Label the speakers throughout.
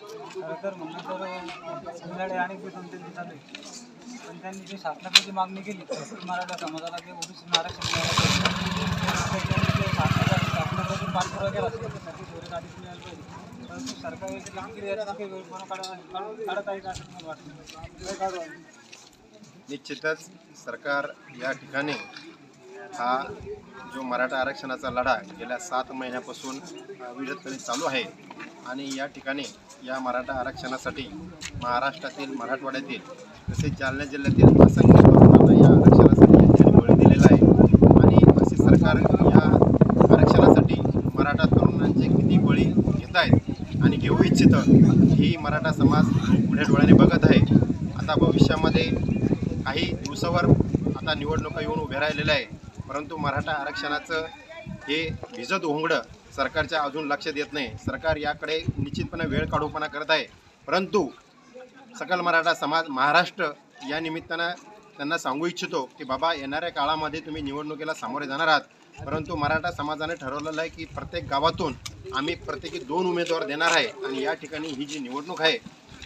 Speaker 1: खरं तर म्हणलं तर अनेक पण त्यांनी जी मागणी केली मराठा समाजाला ओबीसी केला आधीच मिळालं पाहिजे. परंतु सरकार याची कामगिरी वेळपणा काढत आहे का असं मला वाटतं
Speaker 2: निश्चितच सरकार या ठिकाणी हा जो मराठा आरक्षणाचा लढा गेल्या सात महिन्यापासून अविरतपणे चालू आहे. आणि या ठिकाणी या मराठा आरक्षणासाठी महाराष्ट्रातील मराठवाड्यातील तसेच जालना जिल्ह्यातील असंख्य या आरक्षणासाठी बळी दिलेला आहे. आणि असे सरकार या आरक्षणासाठी मराठा तरुणांचे किती बळी घेत आहेत आणि घेऊ इच्छितं ही मराठा समाज पुढे डोळ्याने बघत आहे. आता भविष्यामध्ये काही दिवसावर आता निवडणुका येऊन उभ्या राहिलेल्या आहे परंतु मराठा आरक्षणाचं हे भिजत ओंगडं सरकारच्या अजून लक्ष देत नाही. सरकार याकडे निश्चितपणे वेळ काढूपणा करत आहे. परंतु सकल मराठा समाज महाराष्ट्र या निमित्तानं त्यांना सांगू इच्छितो की बाबा येणाऱ्या काळामध्ये तुम्ही निवडणुकीला सामोरे जाणार आहात. परंतु मराठा समाजाने ठरवलेलं आहे की प्रत्येक गावातून आम्ही प्रत्येकी दोन उमेदवार देणार आहे आणि या ठिकाणी ही जी निवडणूक आहे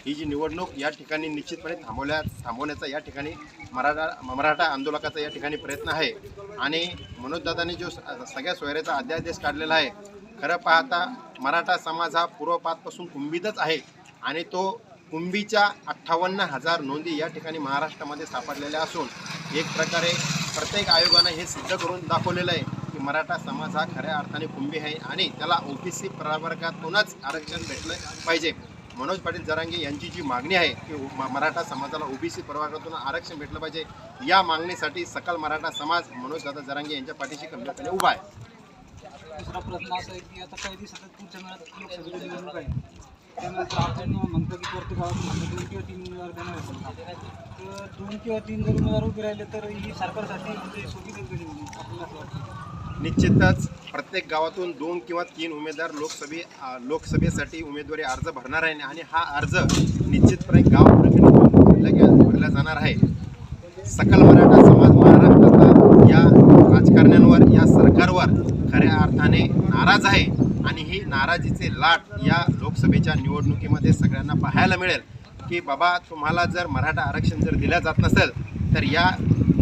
Speaker 2: ही जी निवडणूक या ठिकाणी निश्चितपणे थांबवल्या थांबवण्याचा या ठिकाणी मराठा मराठा आंदोलकाचा या ठिकाणी प्रयत्न आहे. आणि मनोजदादांनी जो स- सगळ्या सोयऱ्याचा अध्यादेश काढलेला आहे खरं पाहता मराठा समाज हा पूर्वपातपासून कुंभीतच आहे आणि तो कुंभीच्या अठ्ठावन्न हजार नोंदी या ठिकाणी महाराष्ट्रामध्ये सापडलेल्या असून एक प्रकारे प्रत्येक आयोगानं हे सिद्ध करून दाखवलेलं आहे की मराठा समाज हा खऱ्या अर्थाने कुंभी आहे आणि त्याला ओबीसी प्रवर्गातूनच आरक्षण भेटलं पाहिजे. मनोज पाटील जरांगे यांची जी मागणी आहे की म- मराठा समाजाला ओबीसी प्रवर्गातून आरक्षण भेटलं पाहिजे या मागणीसाठी सकल मराठा समाज मनोज दादा जरांगे यांच्या पाठीशी खंबीरपणे उभा आहे.
Speaker 1: दुसरा प्रश्न असा आहे की आता काही दिवसात पुढच्या महिन्यात लोकसभेची निवडणूक आहे. त्यामुळे आपण म्हणतो की प्रत्येक दोन किंवा तीन उमेदवार देणार आहे तर दोन किंवा तीन जर उमेदवार उभे राहिले तर ही सरकारसाठी म्हणजे आपल्याला असं वाटतं.
Speaker 2: निश्चितच प्रत्येक गावातून दोन किंवा तीन उमेदवार लोकसभे लोकसभेसाठी उमेदवारी अर्ज भरणार आहे आणि हा अर्ज निश्चितपणे गाव भरला जाणार आहे. सकल मराठा समाज महाराष्ट्राचा या राजकारण्यांवर या सरकारवर खऱ्या अर्थाने नाराज आहे आणि ही नाराजीचे लाट या लोकसभेच्या निवडणुकीमध्ये सगळ्यांना पाहायला मिळेल की बाबा तुम्हाला जर मराठा आरक्षण जर दिलं जात नसेल तर या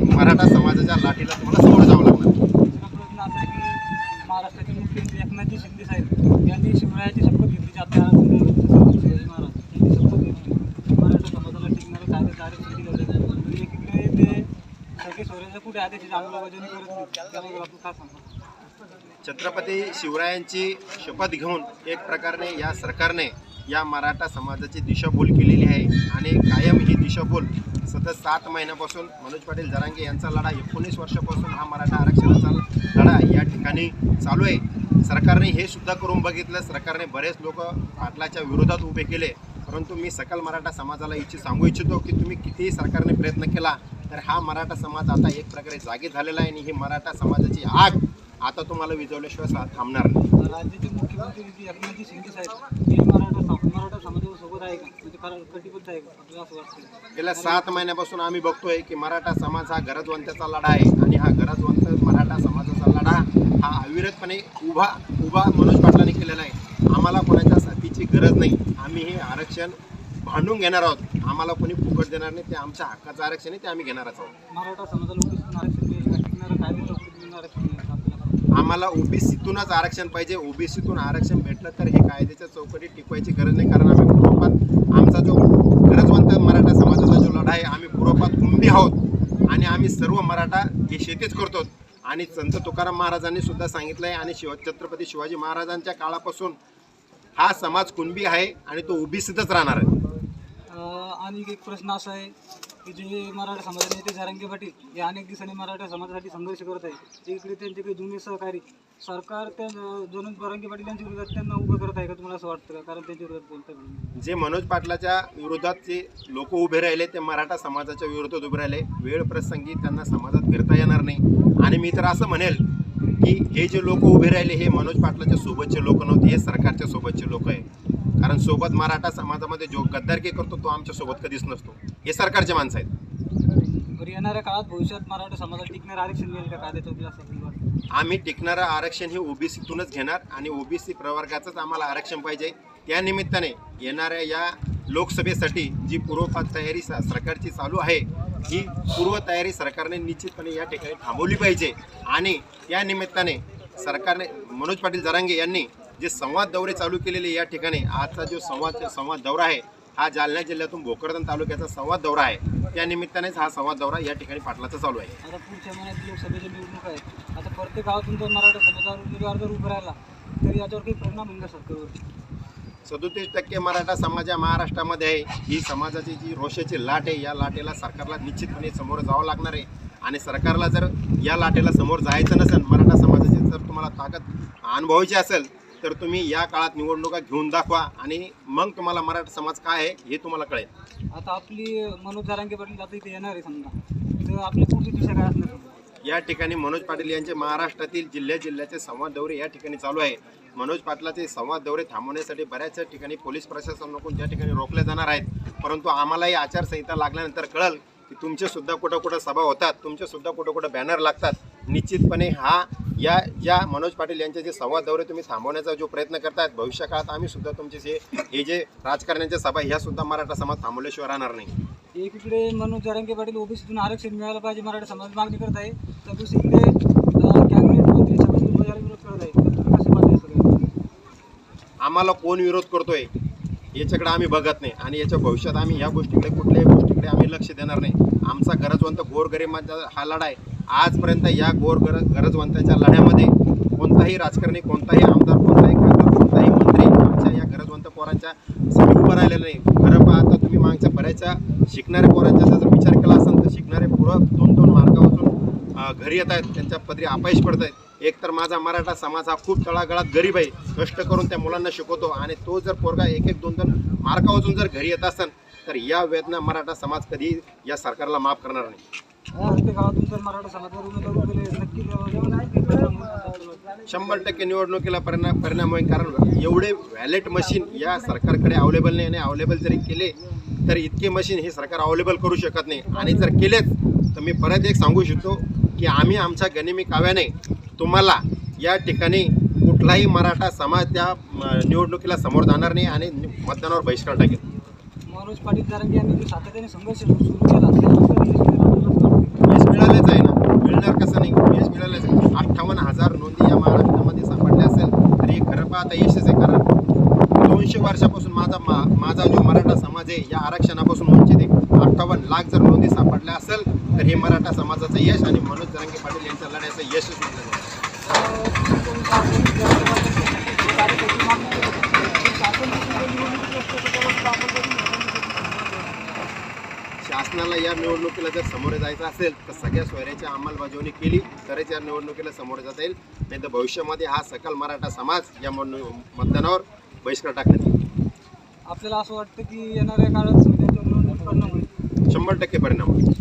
Speaker 2: मराठा समाजाच्या लाठीला तुम्हाला समोर जावं लागणार.
Speaker 1: आहे महाराष्ट्राचे मुख्यमंत्री एकनाथजी शिंदे साहेब यांनी शिवरायाची शपथ घेतली जाते शिवाजी महाराज यांनी शपथ घेतली मराठा समाजाला टिकणारं कायद्याचं आरक्षण दिलं जातं आणि एकीकडे ते सगळे अंमलबजावणी करत नाही. त्याबद्दल आपण काय सांगतो
Speaker 2: छत्रपती शिवरायांची शपथ घेऊन एक प्रकारे या सरकारने या मराठा समाजाची दिशाभूल केलेली आहे आणि कायम ही दिशाभूल सतत सात महिन्यापासून मनोज पाटील जरांगे यांचा लढा एकोणीस वर्षापासून हा मराठा आरक्षणाचा लढा या ठिकाणी चालू आहे. सरकारने हे सुद्धा करून बघितलं सरकारने बरेच लोक पाटलाच्या विरोधात उभे केले. परंतु मी सकल मराठा समाजाला इच्छित सांगू इच्छितो की तुम्ही कितीही सरकारने प्रयत्न केला तर हा मराठा समाज आता एक प्रकारे जागी झालेला आहे आणि ही मराठा समाजाची आग आता तुम्हाला विजवल्याशिवाय थांबणार नाही.
Speaker 1: राज्याचे मुख्यमंत्री जे एकनाथजी शिंदे साहेब ते मराठा मराठा समाजासोबत आहे का? म्हणजे कटिबद्ध आहे आपल्याला असं वाटतं
Speaker 2: गेल्या सात महिन्यापासून आम्ही बघतोय की मराठा समाज हा गरजवंताचा लढा आहे आणि हा गरजवंत मराठा समाजाचा लढा हा अविरतपणे उभा उभा मनोज पाटलांनी केलेला आहे. आम्हाला कोणाच्या साथीची गरज नाही. आम्ही हे आरक्षण भांडून घेणार आहोत. आम्हाला कोणी फुकट देणार नाही. ते आमच्या हक्काचं आरक्षण आहे ते आम्ही घेणारच आहोत.
Speaker 1: मराठा समाजाला आरक्षण आपल्याला?
Speaker 2: आम्हाला ओबीसीतूनच आरक्षण पाहिजे. ओबीसीतून आरक्षण भेटलं तर हे कायद्याच्या चौकटीत टिकवायची गरज नाही. कारण आम्ही पूर्वपात आमचा जो गरजवंत मराठा समाजाचा जो लढा आहे आम्ही पूर्वपात कुंभी आहोत. आणि आम्ही सर्व मराठा हे शेतीच करतो. आणि संत तुकाराम महाराजांनी सुद्धा सांगितलं आहे आणि शिव छत्रपती शिवाजी महाराजांच्या काळापासून हा समाज कुणबी आहे आणि तो ओबीसीतच राहणार आहे.
Speaker 1: आणि एक प्रश्न असा आहे की जे मराठा समाजाचे नेते झारंगे पाटील हे अनेक दिवसांनी मराठा समाजासाठी संघर्ष करत आहे इकडे त्यांचे काही जुने सहकारी सरकार त्या दोन जारंगे पाटील यांच्या विरोधात त्यांना उभं करत आहे का तुम्हाला असं वाटतं का? कारण त्यांच्या विरोधात बोलतात
Speaker 2: जे मनोज पाटलाच्या विरोधात जे लोक उभे राहिले ते मराठा समाजाच्या विरोधात उभे राहिले. वेळ प्रसंगी त्यांना समाजात फिरता येणार नाही. आणि मी तर असं म्हणेल की हे जे लोक उभे राहिले हे मनोज पाटलाच्या सोबतचे लोक नव्हते हे सरकारच्या सोबतचे लोक आहे कारण सोबत मराठा समाजामध्ये जो गद्दारकी करतो तो आमच्यासोबत कधीच नसतो. हे सरकारचे माणसं आहेत.
Speaker 1: येणाऱ्या काळात भविष्यात मराठा समाजाला टिकणारं आरक्षण मिळेल का?
Speaker 2: आम्ही टिकणारं आरक्षण हे ओबीसीतूनच घेणार आणि ओबीसी प्रवर्गाचंच आम्हाला आरक्षण पाहिजे. त्या निमित्ताने येणाऱ्या या लोकसभेसाठी जी पूर्वपात तयारी सरकारची चालू आहे ही पूर्व तयारी सरकारने निश्चितपणे या ठिकाणी थांबवली पाहिजे. आणि त्या निमित्ताने सरकारने मनोज पाटील जरांगे यांनी जे संवाद दौरे चालू केलेले या ठिकाणी आजचा जो संवाद संवाद दौरा आहे हा जालना जिल्ह्यातून भोकरदन तालुक्याचा संवाद दौरा आहे. त्या निमित्तानेच हा संवाद दौरा या ठिकाणी पाटलाचा चालू आहे.
Speaker 1: आता पुढच्या महिन्यात लोकसभेच्या निवडणूक आहेत आता प्रत्येक गावातून जर मराठा समाजावर उमेदवार जर उभं राहिला तर याच्यावर काही परिणाम होईल का सरकारवर
Speaker 2: सदोतीस टक्के मराठा समाज या महाराष्ट्रामध्ये आहे. ही समाजाची जी रोषाची लाट आहे या लाटेला सरकारला निश्चितपणे समोर जावं लागणार आहे. आणि सरकारला जर या लाटेला समोर जायचं नसेल मराठा समाजाची जर तुम्हाला ताकद अनुभवायची असेल तर तुम्ही या काळात निवडणुका घेऊन दाखवा आणि मग तुम्हाला मराठा समाज काय आहे हे तुम्हाला कळेल.
Speaker 1: आता आपली मनोज जारांगे पाटील आता इथे येणार आहे समजा. तर आपली पुढची दिशा काय असणार समजा?
Speaker 2: या ठिकाणी मनोज पाटील यांचे महाराष्ट्रातील जिल्ह्या जिल्ह्याचे संवाद दौरे या ठिकाणी चालू आहे. मनोज पाटलाचे संवाद दौरे थांबवण्यासाठी बऱ्याच ठिकाणी पोलीस प्रशासनाकडून त्या ठिकाणी रोखले जाणार आहेत. परंतु आम्हालाही आचारसंहिता लागल्यानंतर कळल की तुमचे सुद्धा कुठं कुठं सभा होतात तुमचे सुद्धा कुठं कुठं बॅनर लागतात. निश्चितपणे हा या या मनोज पाटील यांचे जे संवाद दौरे तुम्ही थांबवण्याचा जो प्रयत्न करतायत भविष्य काळात आम्ही सुद्धा तुमचे जे हे जे राजकारण्यांच्या सभा ह्या सुद्धा मराठा समाज थांबवल्याशिवाय राहणार नाही.
Speaker 1: एकीकडे मनोज जारंगे पाटील ओबीसीतून आरक्षण मिळालं पाहिजे मराठा समाज मागणी करत आहे. तर दुसरीकडे अं, कॅबिनेट मंत्री छगन भुजबळ याला विरोध करत आहे.
Speaker 2: आम्हाला कोण विरोध करतोय याच्याकडे आम्ही बघत नाही. आणि याच्या भविष्यात आम्ही या गोष्टीकडे कुठल्याही गोष्टीकडे आम्ही लक्ष देणार नाही. आमचा गरजवंत गोरगरिबांचा हा लढा आहे आजपर्यंत या गोर गर गरजवंतांच्या लढ्यामध्ये कोणताही राजकारणी कोणताही आमदार कोणताही खासदार कोणताही मंत्री आमच्या या गरजवंत पोरांच्या साठी उभं राहिलेलं नाही. खरं पाहता तुम्ही मागच्या बऱ्याचशा शिकणाऱ्या पोरांचा जर विचार केला असेल तर शिकणारे पोरं दोन दोन मार्गावरून घरी येत आहेत. त्यांच्या पदरी अपयश पडत आहेत एक तर माझा मराठा समाज हा खूप तळागळात गरीब आहे. कष्ट करून त्या मुलांना शिकवतो आणि तो जर पोरगा एक एक दोन दोन मार्कावरून जर घरी येत असेल तर या वेदना मराठा समाज कधी या सरकारला माफ करणार नाही. शंभर टक्के निवडणुकीला परिणाम परिणाम होईल कारण एवढे व्हॅलेट मशीन या सरकारकडे अवेलेबल नाही आणि अवेलेबल जरी केले तर इतके मशीन हे सरकार अवेलेबल करू शकत नाही. आणि जर केलेच तर मी परत एक सांगू शकतो की आम्ही आमच्या गनिमी काव्याने तुम्हाला या ठिकाणी कुठलाही मराठा समाज त्या निवडणुकीला समोर जाणार नाही आणि मतदानावर बहिष्कार टाकेल.
Speaker 1: मनोज पाटील जारंगे यांनी जो सातत्याने संघर्ष सुरू केला त्यानंतर यश मिळालं.
Speaker 2: यश मिळालंच आहे ना? मिळणार कसं नाही? यश मिळालंच आहे. अठ्ठावन्न हजार नोंदी या महाराष्ट्रामध्ये सापडल्या असेल तर हे खरं पाहता यशच आहे कारण दोनशे वर्षापासून माझा मा माझा जो मराठा समाज आहे या आरक्षणापासून वंचित आहे. अठ्ठावन्न लाख जर नोंदी सापडल्या असेल तर हे मराठा समाजाचं यश आणि मनोज जरांगे पाटील यांच्या लढ्याचं यशच म्हटलं जातं.
Speaker 1: तर तुमचं आपण जारंगे पाटील हे कार्यकर्ते मागणी करत आहेत. पण शासन जर निवडणुकीत असतं तर त्याला आपण करून
Speaker 2: शासनाला या निवडणुकीला जर सामोरे जायचं असेल तर सगळ्या सोयऱ्याची अंमलबजावणी केली तरच या निवडणुकीला सामोरे जाता येईल. नाही तर भविष्यामध्ये हा सकल मराठा समाज या मतदानावर बहिष्कार टाकण्यात येईल.
Speaker 1: आपल्याला असं वाटतं की येणाऱ्या काळात
Speaker 2: शंभर टक्के परिणाम होईल.